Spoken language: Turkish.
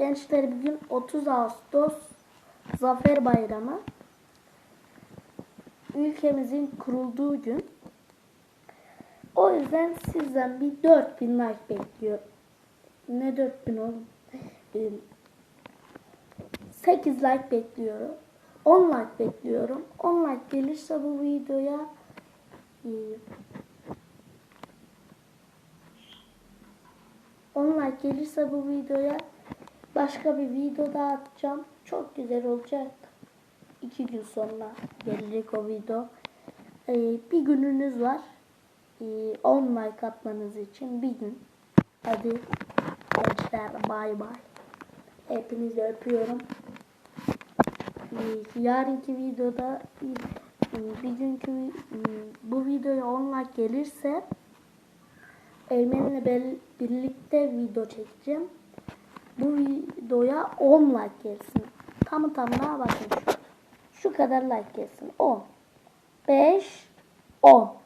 Gençler bugün 30 Ağustos Zafer Bayramı. Ülkemizin kurulduğu gün. O yüzden sizden bir 4000 like bekliyorum. Ne 4000 oğlum? Ee, 8 like bekliyorum. 10 like bekliyorum. 10 like gelirse bu videoya e, 10 like gelirse bu videoya başka bir video daha atacağım. Çok güzel olacak. 2 gün sonra gelecek o video. Ee, bir gününüz var. Ee, 10 like atmanız için bir gün. Hadi gençler bay bay. Hepinizi öpüyorum. Ee, yarınki videoda e, bir günkü e, bu videoya 10 like gelirse Eymen'le birlikte video çekeceğim. Bu videoya 10 like gelsin. Tamı tamına bakın şu. Kadar like gelsin. 10. 5 10. Bak